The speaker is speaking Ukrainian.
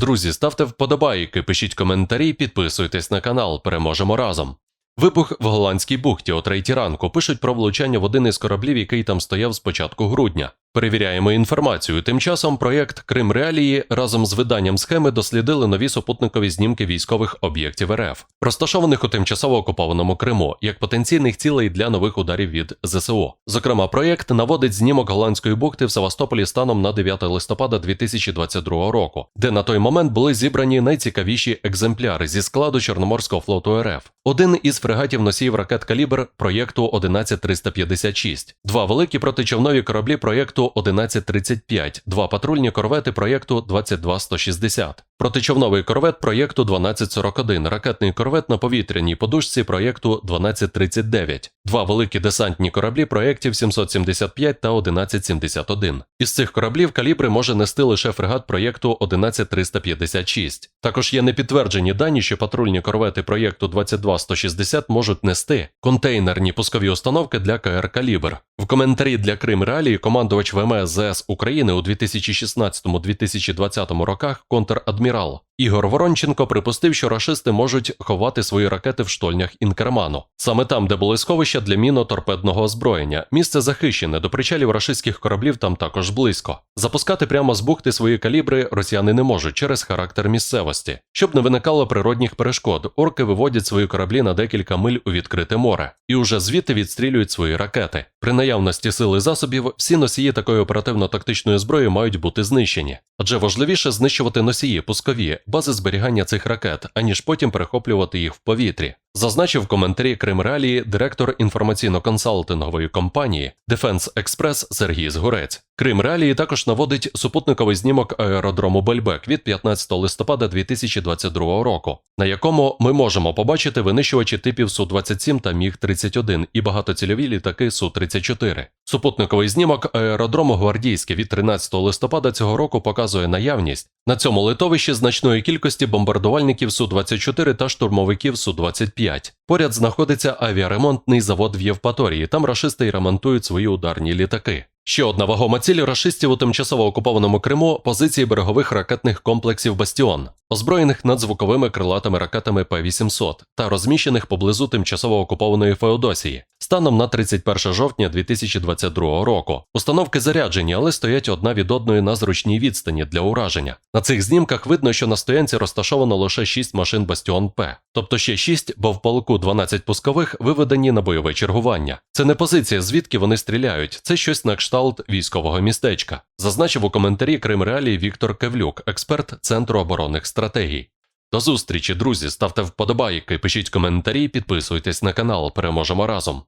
друзі, ставте вподобайки, пишіть коментарі, підписуйтесь на канал. Переможемо разом. Вибух в голландській бухті о третій ранку пишуть про влучання в один із кораблів, який там стояв з початку грудня. Перевіряємо інформацію. Тим часом проєкт Крим Реалії разом з виданням схеми дослідили нові супутникові знімки військових об'єктів РФ, розташованих у тимчасово окупованому Криму, як потенційних цілей для нових ударів від ЗСУ. Зокрема, проєкт наводить знімок голландської бухти в Севастополі станом на 9 листопада 2022 року, де на той момент були зібрані найцікавіші екземпляри зі складу Чорноморського флоту РФ. Один із фрегатів носіїв ракет Калібр проєкту 11356, два великі протичовнові кораблі проєкту 1135, два патрульні корвети проєкту 22160, протичовновий корвет проєкту 1241, ракетний корвет на повітряній подушці проєкту 1239, два великі десантні кораблі проєктів 775 та 1171. Із цих кораблів калібри може нести лише фрегат проєкту 11356. Також є непідтверджені дані, що патрульні корвети проєкту 22160 можуть нести контейнерні пускові установки для КР Калібр. В коментарі для Крим Реалії командувач ВМС ЗС України у 2016-2020 роках контр-адмірал Ігор Воронченко припустив, що рашисти можуть ховати свої ракети в штольнях Інкерману. Саме там, де були сховища для міно-торпедного озброєння. Місце захищене, до причалів рашистських кораблів там також близько. Запускати прямо з бухти свої калібри росіяни не можуть через характер місцевості. Щоб не виникало природних перешкод, орки виводять свої кораблі на декілька миль у відкрите море і уже звідти відстрілюють свої ракети. При наявності сили засобів всі носії такої оперативно-тактичної зброї мають бути знищені. Адже важливіше знищувати носії пускові, бази зберігання цих ракет, аніж потім перехоплювати їх в повітрі. Зазначив коментарі Крим Реалії директор інформаційно-консалтингової компанії Defense Express Сергій Згурець. Крим Реалії також наводить супутниковий знімок аеродрому Бельбек від 15 листопада 2022 року, на якому ми можемо побачити винищувачі типів Су-27 та Міг-31 і багатоцільові літаки Су-34. Супутниковий знімок аеродрому Гвардійське від 13 листопада цього року показує наявність на цьому литовищі значної кількості бомбардувальників Су-24 та штурмовиків Су-25. Поряд знаходиться авіаремонтний завод в Євпаторії. Там рашисти й ремонтують свої ударні літаки. Ще одна вагома ціль рашистів у тимчасово окупованому Криму позиції берегових ракетних комплексів Бастіон, озброєних надзвуковими крилатими ракетами П-800 та розміщених поблизу тимчасово окупованої Феодосії. Станом на 31 жовтня 2022 року. Установки заряджені, але стоять одна від одної на зручній відстані для ураження. На цих знімках видно, що на стоянці розташовано лише 6 машин Бастіон П, тобто ще 6, бо в полку 12 пускових виведені на бойове чергування. Це не позиція, звідки вони стріляють, це щось на кшталт військового містечка. Зазначив у коментарі Крим Реалії Віктор Кевлюк, експерт Центру оборонних стратегій. До зустрічі, друзі, ставте вподобайки, пишіть коментарі, підписуйтесь на канал. Переможемо разом.